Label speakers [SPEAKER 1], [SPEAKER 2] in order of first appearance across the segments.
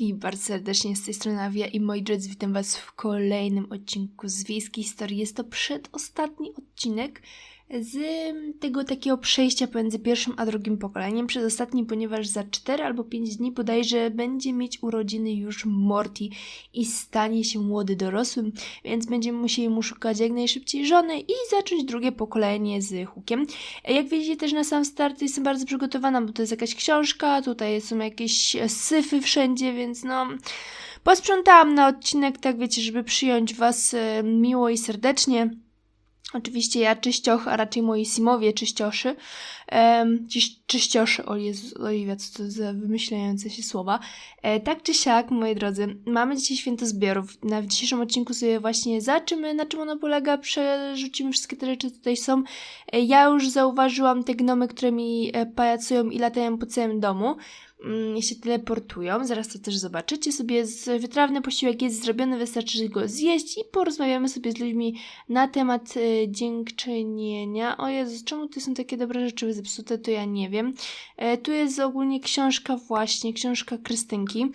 [SPEAKER 1] wszystkich bardzo serdecznie z tej strony Awia i moi drodzy, witam was w kolejnym odcinku z Wiejskiej Historii. Jest to przedostatni odcinek z tego takiego przejścia pomiędzy pierwszym a drugim pokoleniem. Przedostatni, ponieważ za 4 albo 5 dni bodajże będzie mieć urodziny już Morty i stanie się młody dorosłym, więc będziemy musieli mu szukać jak najszybciej żony i zacząć drugie pokolenie z Hukiem. Jak widzicie też na sam start jestem bardzo przygotowana, bo to jest jakaś książka, tutaj są jakieś syfy wszędzie, więc no... Posprzątałam na odcinek, tak wiecie, żeby przyjąć Was e, miło i serdecznie. Oczywiście ja czyścioch, a raczej moi simowie czyścioszy. Um, czyścioszy, o Jezu, Oliwia, co to za wymyślające się słowa. E, tak czy siak, moi drodzy, mamy dzisiaj święto zbiorów. Na dzisiejszym odcinku sobie właśnie zobaczymy, na czym ono polega, przerzucimy wszystkie te rzeczy, tutaj są. E, ja już zauważyłam te gnomy, które mi e, pajacują i latają po całym domu się teleportują. Zaraz to też zobaczycie sobie. Wytrawny posiłek jest zrobiony, wystarczy go zjeść i porozmawiamy sobie z ludźmi na temat y, dziękczynienia. O Jezu, czemu to są takie dobre rzeczy zepsute, to ja nie wiem. E, tu jest ogólnie książka właśnie, książka Krystynki,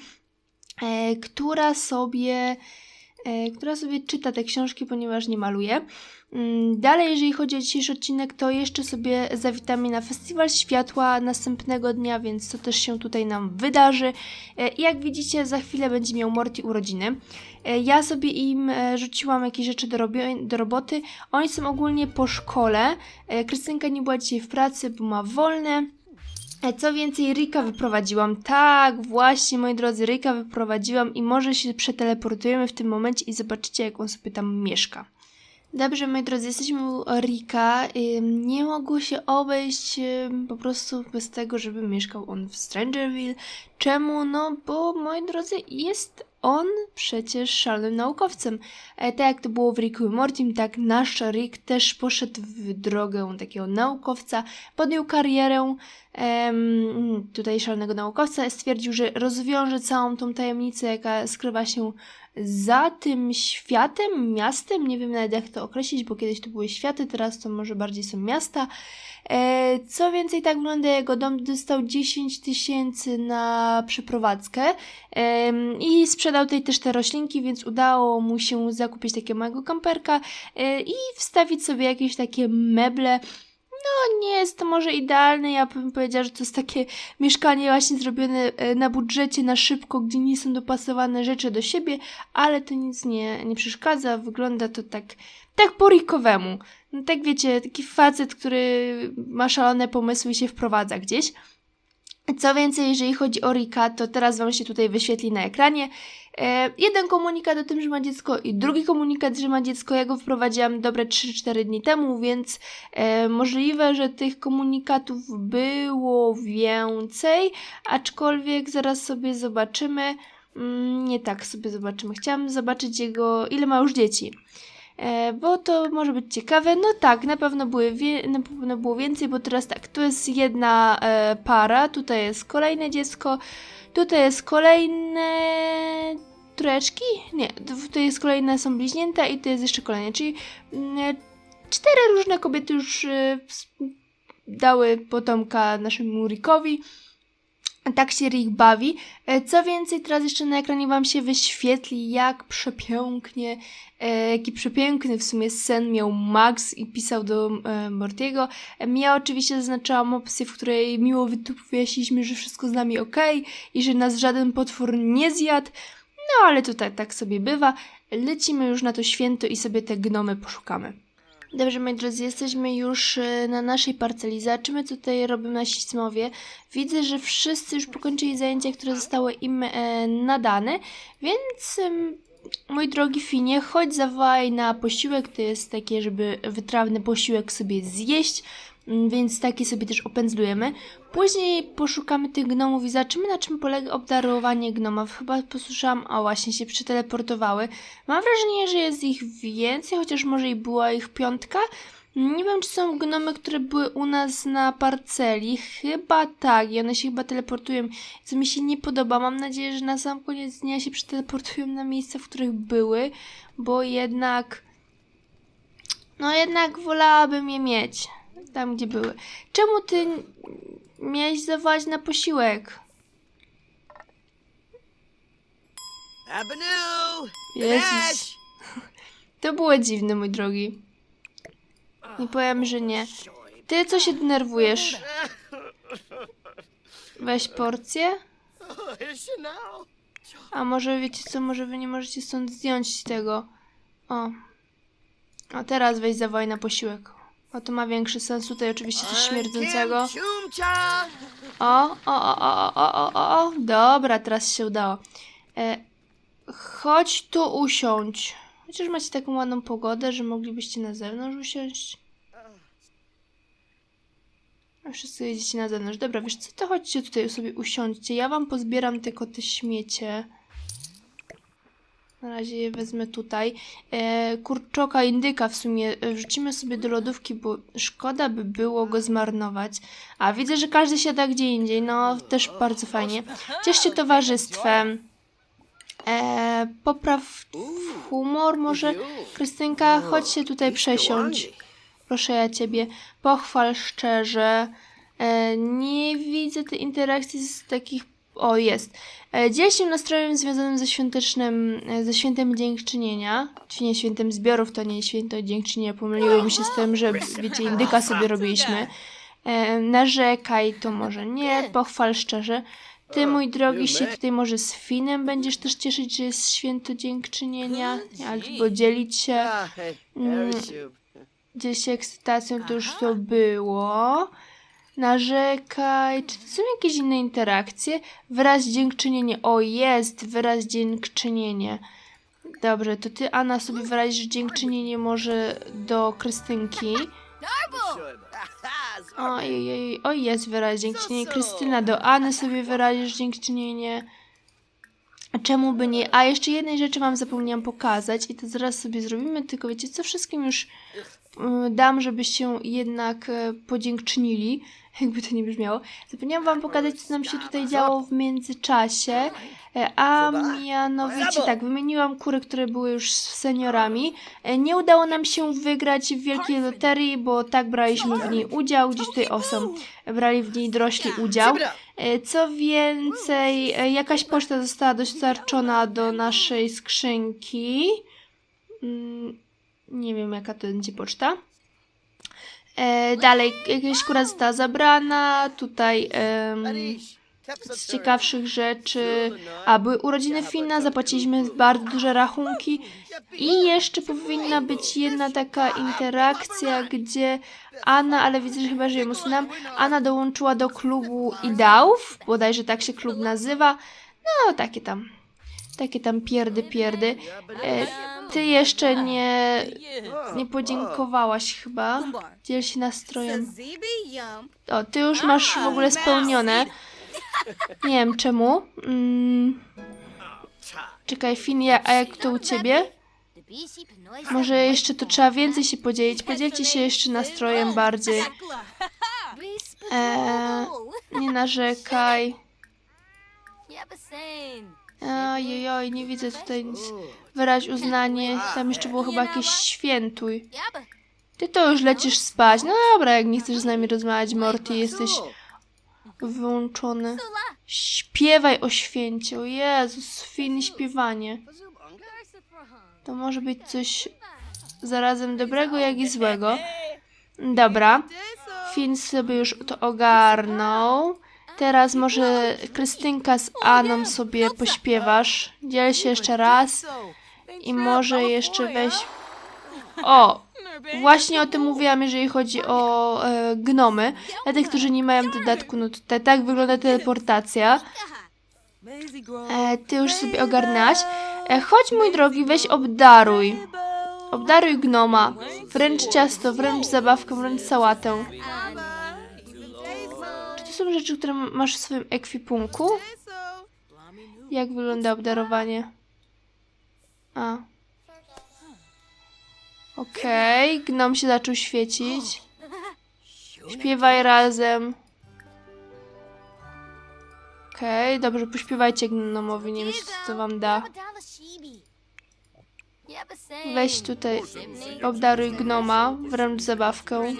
[SPEAKER 1] e, która sobie e, która sobie czyta te książki, ponieważ nie maluje. Mm, dalej, jeżeli chodzi o dzisiejszy odcinek, to jeszcze sobie zawitamy na Festiwal Światła następnego dnia, więc to też się tutaj nam wydarzy. E, I jak widzicie, za chwilę będzie miał Morty urodziny. E, ja sobie im e, rzuciłam jakieś rzeczy do, do roboty. Oni są ogólnie po szkole. Krystynka nie była dzisiaj w pracy, bo ma wolne. Co więcej, Rika wyprowadziłam. Tak, właśnie, moi drodzy, Rika wyprowadziłam i może się przeteleportujemy w tym momencie i zobaczycie, jak on sobie tam mieszka. Dobrze, moi drodzy, jesteśmy u Rika. Nie mogło się obejść po prostu bez tego, żeby mieszkał on w Strangerville. Czemu? No, bo moi drodzy, jest on przecież szalonym naukowcem. E, tak jak to było w Ricku i Mortim, tak nasz Rick też poszedł w drogę takiego naukowca, podjął karierę em, tutaj szalonego naukowca, stwierdził, że rozwiąże całą tą tajemnicę, jaka skrywa się za tym światem, miastem, nie wiem nawet jak to określić, bo kiedyś to były światy, teraz to może bardziej są miasta. E, co więcej, tak wygląda jego dom, dostał 10 tysięcy na przeprowadzkę i sprzedał tutaj też te roślinki, więc udało mu się zakupić takiego małego kamperka e, i wstawić sobie jakieś takie meble, no nie jest to może idealne, ja bym powiedziała, że to jest takie mieszkanie właśnie zrobione e, na budżecie, na szybko, gdzie nie są dopasowane rzeczy do siebie, ale to nic nie, nie przeszkadza, wygląda to tak, tak po rikowemu. No tak wiecie, taki facet, który ma szalone pomysły i się wprowadza gdzieś. Co więcej, jeżeli chodzi o Rika, to teraz Wam się tutaj wyświetli na ekranie. E, jeden komunikat o tym, że ma dziecko i drugi komunikat, że ma dziecko. Ja go wprowadziłam dobre 3-4 dni temu, więc e, możliwe, że tych komunikatów było więcej, aczkolwiek zaraz sobie zobaczymy. Mm, nie tak sobie zobaczymy. Chciałam zobaczyć jego, ile ma już dzieci. E, bo to może być ciekawe. No tak, na pewno, były wie, na pewno było więcej, bo teraz tak, tu jest jedna e, para, tutaj jest kolejne dziecko, tutaj jest kolejne treczki, nie, tutaj jest kolejne są bliźnięta i tu jest jeszcze kolejne, czyli mm, cztery różne kobiety już e, dały potomka naszemu Rickowi tak się Rick bawi. E, co więcej, teraz jeszcze na ekranie Wam się wyświetli, jak przepięknie, e, jaki przepiękny w sumie sen miał Max i pisał do e, Mortiego. Ja oczywiście zaznaczałam opcję, w której miło wyjaśniliśmy, że wszystko z nami ok i że nas żaden potwór nie zjadł. No ale tutaj tak sobie bywa. Lecimy już na to święto i sobie te gnomy poszukamy. Dobrze, moi drodzy, jesteśmy już e, na naszej parceli. Zobaczymy, co tutaj robią nasi smowie. Widzę, że wszyscy już pokończyli zajęcia, które zostały im e, nadane, więc e, mój drogi Finie, chodź zawołaj na posiłek. To jest takie, żeby wytrawny posiłek sobie zjeść. Mm, więc takie sobie też opędzlujemy. Później poszukamy tych gnomów i zobaczymy na czym polega obdarowanie gnomów. Chyba posłyszałam, o właśnie się przeteleportowały. Mam wrażenie, że jest ich więcej, chociaż może i była ich piątka. Nie wiem, czy są gnomy, które były u nas na parceli. Chyba tak i one się chyba teleportują, co mi się nie podoba. Mam nadzieję, że na sam koniec dnia się przeteleportują na miejsca, w których były, bo jednak... No jednak wolałabym je mieć tam, gdzie były. Czemu ty miałeś zawołać na posiłek?
[SPEAKER 2] Abenoo!
[SPEAKER 1] Jezus. To było dziwne, mój drogi. Nie powiem, że nie. Ty co się denerwujesz? Weź porcję? A może wiecie co, może wy nie możecie stąd zdjąć tego. O. O, teraz weź za na posiłek. O, to ma większy sens. Tutaj oczywiście coś śmierdzącego. O, o, o, o, o, o, o, o. Dobra, teraz się udało. E, chodź tu usiądź. Chociaż macie taką ładną pogodę, że moglibyście na zewnątrz usiąść. A wszyscy jedziecie na zewnątrz. Dobra, wiesz co, to chodźcie tutaj sobie usiądźcie. Ja wam pozbieram tylko te śmiecie. Na razie je wezmę tutaj. E, kurczoka, indyka w sumie e, wrzucimy sobie do lodówki, bo szkoda by było go zmarnować. A widzę, że każdy siada gdzie indziej. No, też bardzo fajnie. Cieszcie towarzystwem. E, popraw humor może. Krystynka, chodź się tutaj przesiądź. Proszę ja ciebie. Pochwal szczerze. E, nie widzę tej interakcji z takich. O, jest. E, dziel się nastrojem związanym ze świątecznym, e, ze świętem dziękczynienia. Czy nie świętem zbiorów, to nie święto dziękczynienia. Pomyliło mi się z tym, że wiecie, indyka sobie robiliśmy. E, narzekaj, to może nie. Pochwal szczerze. Ty, mój drogi, się tutaj może z Finem będziesz też cieszyć, że jest święto dziękczynienia, albo dzielić się. Mm. Się ekscytacją, to już to było. Narzekaj. Czy to są jakieś inne interakcje? Wyraz dziękczynienie. O, jest wyraz dziękczynienie. Dobrze, to ty, Anna, sobie wyrazisz dziękczynienie może do Krystynki. Oj, oj, jest wyraz dziękczynienie. Krystyna, do Anny sobie wyrazisz dziękczynienie. Czemu by nie? A jeszcze jednej rzeczy wam zapomniałam pokazać i to zaraz sobie zrobimy, tylko wiecie co, wszystkim już dam, żebyście jednak e, podziękczynili, jakby to nie brzmiało. Zapomniałam wam pokazać, co nam się tutaj działo w międzyczasie, e, a mianowicie tak, wymieniłam kury, które były już seniorami. E, Nie udało nam się wygrać w wielkiej loterii, bo tak braliśmy w niej udział, gdzieś tutaj osą brali w niej dorośli udział. Co więcej, jakaś poczta została dostarczona do naszej skrzynki. Nie wiem, jaka to będzie poczta. E, dalej, jakaś kura została zabrana. Tutaj em, z ciekawszych rzeczy. A, były urodziny Fina, zapłaciliśmy bardzo duże rachunki. I jeszcze powinna być jedna taka interakcja, gdzie Anna, ale widzę, że chyba, że ją usunęłam, Anna dołączyła do klubu ideałów, bodajże tak się klub nazywa. No, takie tam, takie tam pierdy, pierdy. E, ty jeszcze nie, nie podziękowałaś chyba. Dziel się nastrojem. O, ty już masz w ogóle spełnione. Nie wiem czemu. Mm, czekaj, Fin, ja- a jak to u ciebie? Może jeszcze to trzeba więcej się podzielić. Podzielcie się jeszcze nastrojem bardziej. Eee, nie narzekaj. Ojej, nie widzę tutaj nic. Wyraź uznanie. Tam jeszcze było chyba jakieś świętuj. Ty to już lecisz spać. No dobra, jak nie chcesz z nami rozmawiać, Morty, jesteś wyłączony. Śpiewaj o święcie. O Jezus, Fin, śpiewanie. To może być coś zarazem dobrego, jak i złego. Dobra. Fin sobie już to ogarnął. Teraz może Krystynka z Aną sobie pośpiewasz. Dziel się jeszcze raz. I może jeszcze weź... O! Właśnie o tym mówiłam, jeżeli chodzi o e, gnomy. Dla tych, którzy nie mają dodatku, no to tak wygląda teleportacja. E, ty już sobie ogarnęłaś. E, chodź, mój drogi, weź obdaruj. Obdaruj gnoma. Wręcz ciasto, wręcz zabawkę, wręcz sałatę. Rzeczy, które masz w swoim ekwipunku? Jak wygląda obdarowanie? A. Okej, gnom się zaczął świecić. Śpiewaj razem. Okej, dobrze, pośpiewajcie gnomowi, nie wiem co wam da. Weź tutaj, obdaruj gnoma, wręcz zabawkę.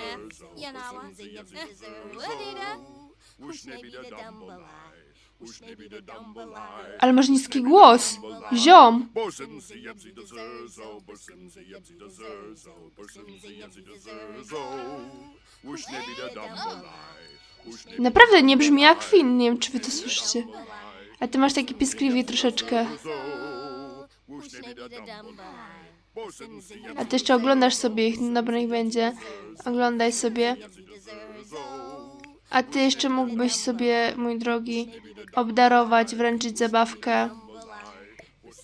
[SPEAKER 1] Ale masz niski głos. Ziom. Naprawdę nie brzmi jak Finn, nie wiem czy wy to słyszycie. A ty masz taki piskliwie troszeczkę. A ty jeszcze oglądasz sobie ich, no dobra niech będzie. Oglądaj sobie. A ty jeszcze mógłbyś sobie, mój drogi, obdarować, wręczyć zabawkę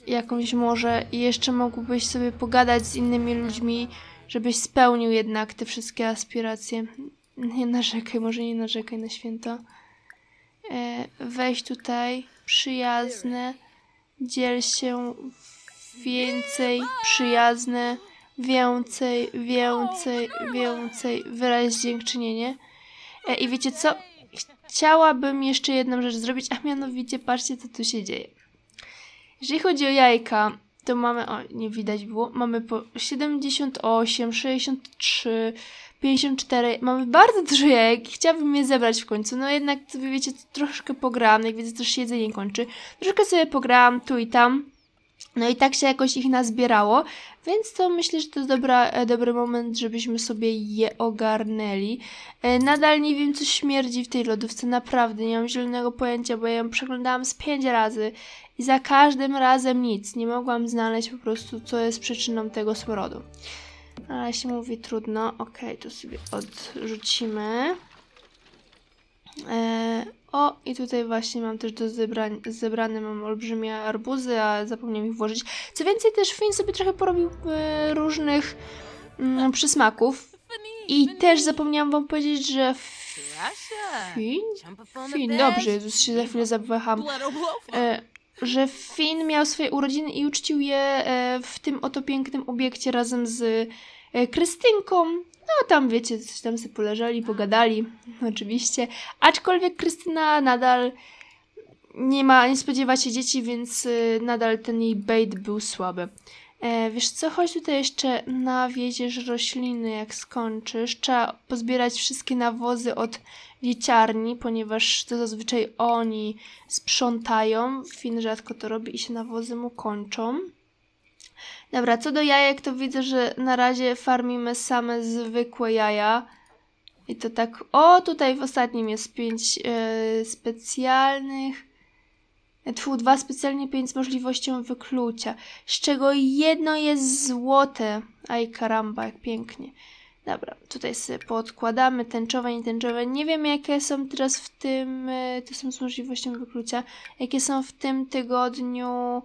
[SPEAKER 1] jakąś może i jeszcze mógłbyś sobie pogadać z innymi ludźmi, żebyś spełnił jednak te wszystkie aspiracje. Nie narzekaj, może nie narzekaj na święto. E, weź tutaj, przyjazne, dziel się więcej, przyjazne, więcej, więcej, więcej, wyraź dziękczynienie. E, I wiecie co? Chciałabym jeszcze jedną rzecz zrobić, a mianowicie patrzcie, co tu się dzieje. Jeżeli chodzi o jajka, to mamy, o nie widać było, mamy po 78, 63, 54, mamy bardzo dużo jajek chciałabym je zebrać w końcu, no jednak sobie wiecie, troszkę pograłam, jak widzę też się jedzenie kończy, troszkę sobie pograłam tu i tam, no i tak się jakoś ich nazbierało, więc to myślę, że to jest dobra, e, dobry moment, żebyśmy sobie je ogarnęli. E, Nadal nie wiem, co śmierdzi w tej lodówce, naprawdę nie mam zielonego pojęcia, bo ja ją przeglądałam z pięć razy i za każdym razem nic. Nie mogłam znaleźć po prostu, co jest przyczyną tego smrodu. Ale się mówi trudno. Okej, to sobie odrzucimy. E, o, i tutaj właśnie mam też do zebrania, zebrane mam olbrzymie arbuzy, a zapomniałam ich włożyć. Co więcej, też Finn sobie trochę porobił e, różnych mm, przysmaków. I też zapomniałam wam powiedzieć, że Finn? Finn, dobrze, Jezus się za chwilę zawaham. E, że Finn miał swoje urodziny i uczcił je e, w tym oto pięknym obiekcie razem z Krystynką. No tam wiecie, coś tam sobie poleżeli, pogadali, oczywiście. Aczkolwiek Krystyna nadal nie ma, nie spodziewa się dzieci, więc e, nadal ten jej bait był słaby. E, wiesz co, chodź tutaj jeszcze nawieziesz rośliny, jak skończysz. Trzeba pozbierać wszystkie nawozy od dzieciarni, ponieważ to zazwyczaj oni sprzątają. Fin rzadko to robi i się nawozy mu kończą. Dobra, co do jajek, to widzę, że na razie farmimy same zwykłe jaja. I to tak. O, tutaj w ostatnim jest pięć e, specjalnych. Tfu, dwa specjalnie pięć z możliwością wyklucia, z czego jedno jest złote. Aj karamba, jak pięknie. Dobra, tutaj sobie podkładamy tęczowe, nietęczowe. Nie wiem, jakie są teraz w tym, e, to są z możliwością wyklucia, jakie są w tym tygodniu,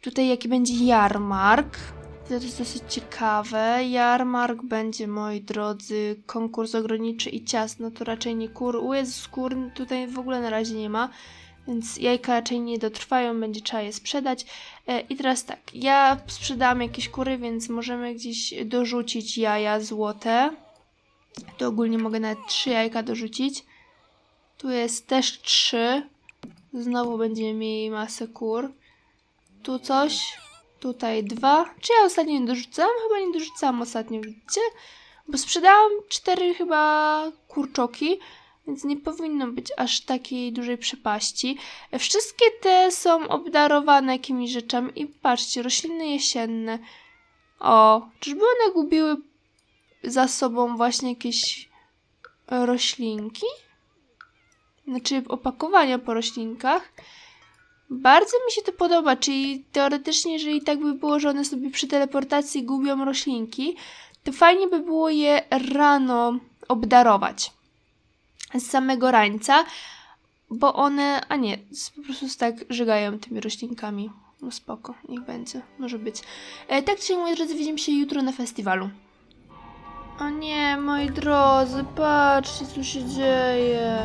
[SPEAKER 1] tutaj jaki będzie jarmark. To jest dosyć ciekawe. Jarmark będzie, moi drodzy, konkurs ograniczy i ciasno, to raczej nie kur. U jest skór, tutaj w ogóle na razie nie ma, więc jajka raczej nie dotrwają, będzie trzeba je sprzedać. E, I teraz tak, ja sprzedałam jakieś kury, więc możemy gdzieś dorzucić jaja złote. Tu ogólnie mogę nawet trzy jajka dorzucić. Tu jest też trzy. Znowu będziemy mieli masę kur. Tu coś. Tutaj dwa. Czy ja ostatnio nie dorzucałam? Chyba nie dorzucałam ostatnio, widzicie? Bo sprzedałam cztery chyba kurczoki, więc nie powinno być aż takiej dużej przepaści. Wszystkie te są obdarowane jakimiś rzeczami i patrzcie, rośliny jesienne. O, czyżby one gubiły za sobą właśnie jakieś roślinki? Znaczy opakowania po roślinkach. Bardzo mi się to podoba, czyli teoretycznie, jeżeli tak by było, że one sobie przy teleportacji gubią roślinki, to fajnie by było je rano obdarować z samego rańca, bo one, a nie, po prostu tak żygają tymi roślinkami. No spoko, niech będzie, może być. E, tak czy moi drodzy, widzimy się jutro na festiwalu. O nie, moi drodzy, patrzcie, co się dzieje.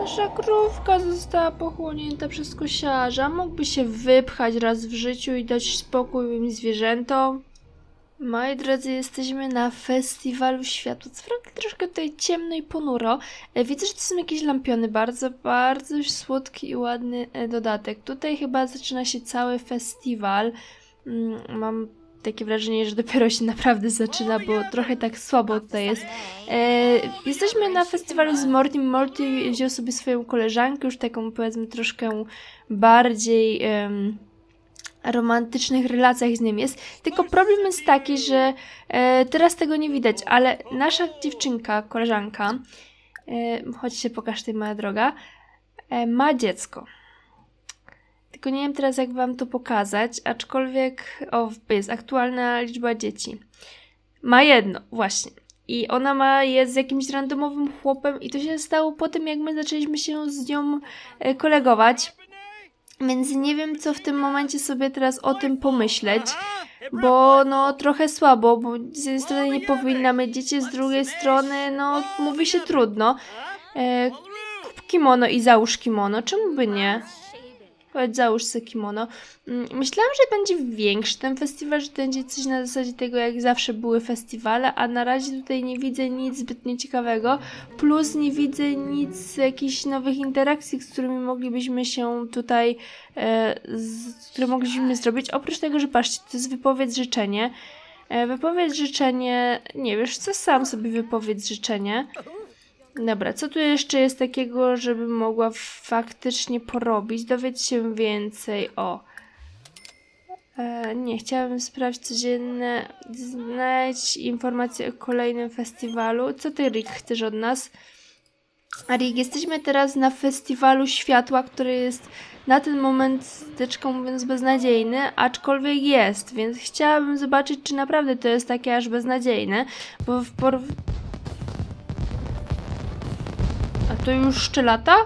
[SPEAKER 1] Nasza krówka została pochłonięta przez kosiarza. Mógłby się wypchać raz w życiu i dać spokój moim zwierzętom. Moi drodzy, jesteśmy na festiwalu światła. Co prawda troszkę tutaj ciemno i ponuro. E, Widzę, że to są jakieś lampiony. Bardzo, bardzo słodki i ładny e, dodatek. Tutaj chyba zaczyna się cały festiwal. Mm, Mam takie wrażenie, że dopiero się naprawdę zaczyna, bo trochę tak słabo tutaj jest. E, jesteśmy na festiwalu z Morty. Morty wziął sobie swoją koleżankę, już taką powiedzmy troszkę bardziej em, romantycznych relacjach z nim jest. Tylko problem jest taki, że e, teraz tego nie widać, ale nasza dziewczynka, koleżanka, e, chodź się pokaż tej moja droga, e, ma dziecko. Tylko nie wiem teraz, jak wam to pokazać, aczkolwiek o, jest aktualna liczba dzieci. Ma jedno, właśnie. I ona ma jest z jakimś randomowym chłopem i to się stało po tym, jak my zaczęliśmy się z nią e, kolegować. Więc nie wiem, co w tym momencie sobie teraz o tym pomyśleć, bo no trochę słabo, bo z jednej strony nie powinna mieć dzieci, z drugiej strony no mówi się trudno. E, kup kimono i załóż kimono, czemu by nie? Chodź, załóż sobie kimono. Mm, Myślałam, że będzie większy ten festiwal, że to będzie coś na zasadzie tego, jak zawsze były festiwale, a na razie tutaj nie widzę nic zbytnio ciekawego, plus nie widzę nic, jakichś nowych interakcji, z którymi moglibyśmy się tutaj, e, z, które moglibyśmy zrobić, oprócz tego, że patrzcie, to jest wypowiedź życzenie. E, wypowiedź życzenie, nie wiesz co, sam sobie wypowiedz życzenie. Dobra, co tu jeszcze jest takiego, żebym mogła faktycznie porobić? Dowiedz się więcej. O. E, nie, chciałabym sprawdzić codzienne. Znajdź informacje o kolejnym festiwalu. Co ty, Rick, chcesz od nas? Rick, jesteśmy teraz na festiwalu światła, który jest na ten moment, teczką mówiąc, beznadziejny, aczkolwiek jest, więc chciałabym zobaczyć, czy naprawdę to jest takie aż beznadziejne, bo w por... to już jeszcze lata?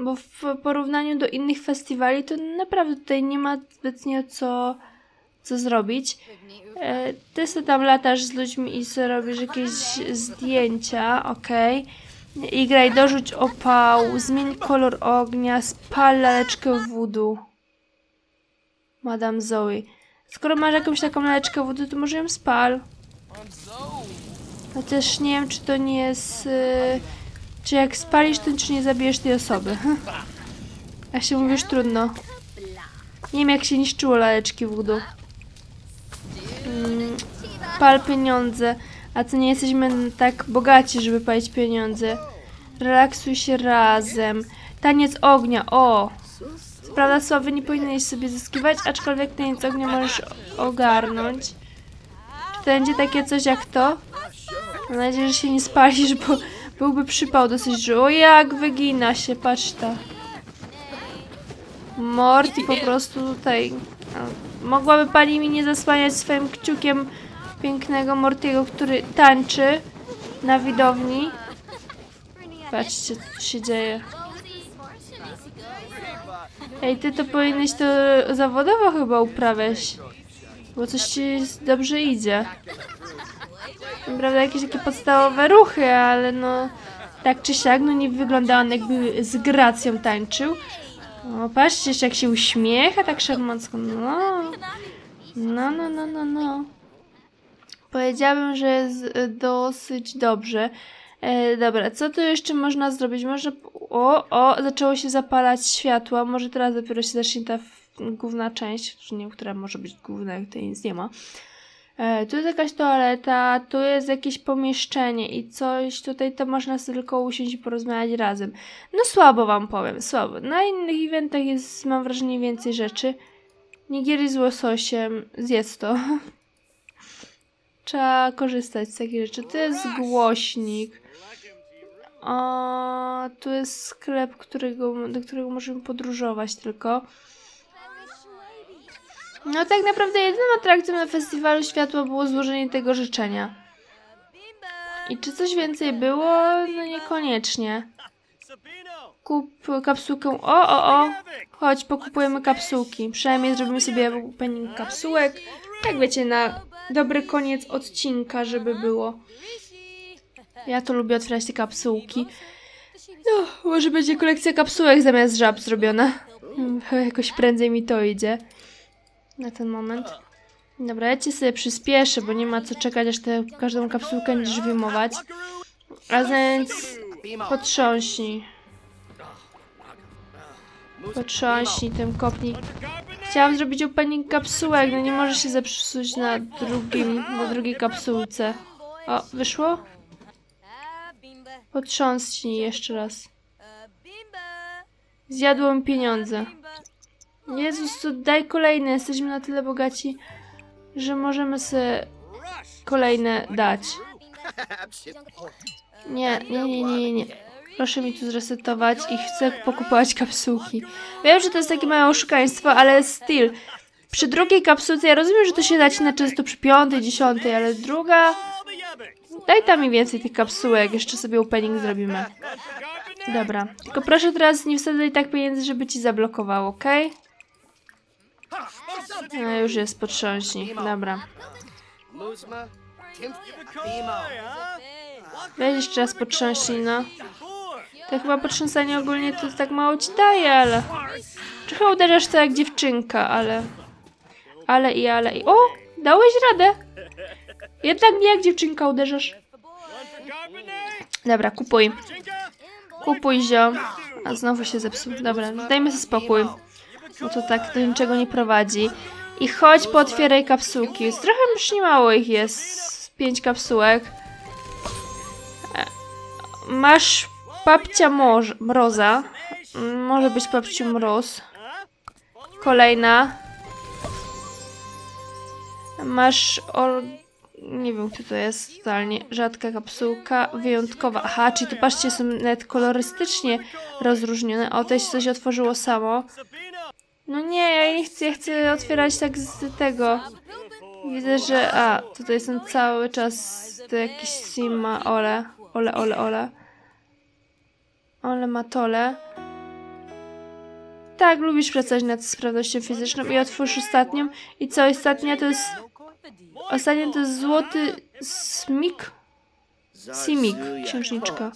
[SPEAKER 1] Bo w porównaniu do innych festiwali to naprawdę tutaj nie ma zbytnio co, co zrobić. E, ty sobie tam latasz z ludźmi i sobie robisz jakieś zdjęcia, okej. I graj, dorzuć opał, zmień kolor ognia, spal laleczkę wodu. Madame Zoe. Skoro masz jakąś taką laleczkę wody, to może ją spal. Chociaż nie wiem, czy to nie jest... y, czy jak spalisz, to czy nie zabijesz tej osoby. A się mówisz trudno. Nie wiem, jak się niszczyło laleczki wodu. Mm, pal pieniądze. A co nie jesteśmy tak bogaci, żeby palić pieniądze. Relaksuj się razem. Taniec ognia, o! Prawda sławy nie powinieneś sobie zyskiwać, aczkolwiek taniec ognia możesz ogarnąć. Czy to będzie takie coś jak to? Mam nadzieję, że się nie spalisz, bo byłby przypał dosyć, że o jak wygina się, patrz ta. Morty po prostu tutaj... Mogłaby pani mi nie zasłaniać swoim kciukiem pięknego Mortiego, który tańczy na widowni. Patrzcie, co tu się dzieje. Ej, ty to powinieneś to zawodowo chyba uprawiać. Bo coś ci dobrze idzie. Prawda, jakieś takie podstawowe ruchy, ale no... Tak czy siak, no nie wygląda on jakby z gracją tańczył. O, patrzcie, jeszcze jak się uśmiecha tak szarmancko. No, no, no, no, no, no. Powiedziałabym, że jest dosyć dobrze. E, dobra, co tu jeszcze można zrobić? Może. O, o, zaczęło się zapalać światła. Może teraz dopiero się zacznie ta główna część, czy nie która może być główna, jak tutaj nic nie ma. E, tu jest jakaś toaleta, tu jest jakieś pomieszczenie i coś. Tutaj to można sobie tylko usiąść i porozmawiać razem. No słabo wam powiem, słabo. Na innych eventach jest, mam wrażenie, więcej rzeczy. Nigiri z łososiem, zjedz to. Trzeba korzystać z takich rzeczy. To jest głośnik. O, tu jest sklep, którego, do którego możemy podróżować tylko. No tak naprawdę jedyną atrakcją na festiwalu światła było złożenie tego życzenia. I czy coś więcej było? No niekoniecznie. Kup kapsułkę. O, o, o! Chodź, pokupujemy kapsułki. Przynajmniej zrobimy sobie opening kapsułek. Jak wiecie, na dobry koniec odcinka, żeby było. Ja to lubię otwierać te kapsułki. No, może będzie kolekcja kapsułek zamiast żab zrobiona. Hmm, jakoś prędzej mi to idzie. Na ten moment. Dobra, ja cię sobie przyspieszę, bo nie ma co czekać, aż tę każdą kapsułkę będziesz wyjmować. A więc potrząśnij. Potrząśnij tym kopnij. Chciałam zrobić opening kapsułek, no nie może się zepsuć na drugim, na drugiej kapsułce. O, wyszło? Potrząsnij jeszcze raz. Zjadło mi pieniądze. Jezus, to daj kolejne. Jesteśmy na tyle bogaci, że możemy sobie kolejne dać. Nie, nie, nie, nie, nie. Proszę mi tu zresetować i chcę pokupować kapsułki. Wiem, że to jest takie małe oszukaństwo, ale still. Przy drugiej kapsułce, ja rozumiem, że to się nacina często przy piątej, dziesiątej, ale druga... Daj tam mi więcej tych kapsułek, jeszcze sobie opening zrobimy. Dobra, tylko proszę teraz nie wsadzaj tak pieniędzy, żeby ci zablokowało, okej? No już jest, potrząśnij. Dobra. Weź jeszcze raz potrząśnij, no. To chyba potrząsanie ogólnie to tak mało ci daje, ale... Trochę uderzasz to jak dziewczynka, ale... Ale i ale i... O! Dałeś radę! Jednak nie jak dziewczynka uderzasz. Dobra, kupuj. Kupuj zio. A znowu się zepsuł. Dobra, dajmy sobie spokój. Bo to tak do niczego nie prowadzi. I chodź, pootwieraj kapsułki. Trochę już nie mało ich jest. Pięć kapsułek. E, Masz babcia morz, mroza. Może być babciu mroz. Kolejna. Masz or... Nie wiem, kto to jest totalnie. Rzadka kapsułka, wyjątkowa. Aha, czyli to patrzcie, są nawet kolorystycznie rozróżnione. O, się coś otworzyło samo. No nie, ja nie chcę, ja chcę otwierać tak z tego. Widzę, że... A, tutaj są cały czas to jakiś Sima, ole, ole, ole, ole. Ole matole. Tak, lubisz pracować nad sprawnością fizyczną i otwórz ostatnią. I co, ostatnia to jest... Ostatnia to jest złoty smik. Simik, księżniczka.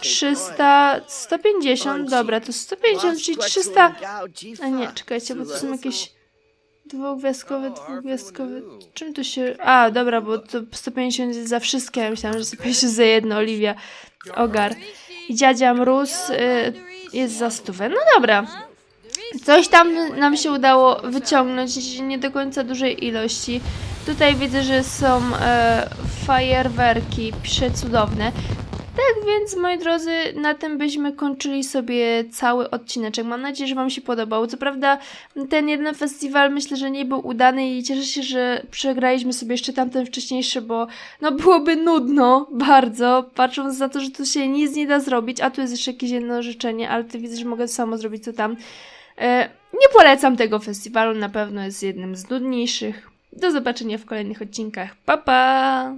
[SPEAKER 1] 300... 150, dobra, to 150, czyli 300... A nie, czekajcie, bo to są jakieś dwugwiazdkowe, dwugwiazdkowe. Czym to się. A, dobra, bo to 150 jest za wszystkie. Ja myślałam, że 150 za jedno, Oliwia. Ogar. I dziadzia Mróz y, jest za stówę. No dobra. Coś tam nam się udało wyciągnąć, nie do końca dużej ilości. Tutaj widzę, że są e, fajerwerki przecudowne. Tak więc, moi drodzy, na tym byśmy kończyli sobie cały odcineczek. Mam nadzieję, że Wam się podobał. Co prawda, ten jeden festiwal myślę, że nie był udany i cieszę się, że przegraliśmy sobie jeszcze tamten wcześniejszy, bo no byłoby nudno bardzo, patrząc na to, że tu się nic nie da zrobić, a tu jest jeszcze jakieś jedno życzenie, ale ty widzę, że mogę samo zrobić co tam. E, nie polecam tego festiwalu, na pewno jest jednym z nudniejszych. Do zobaczenia w kolejnych odcinkach. Pa pa!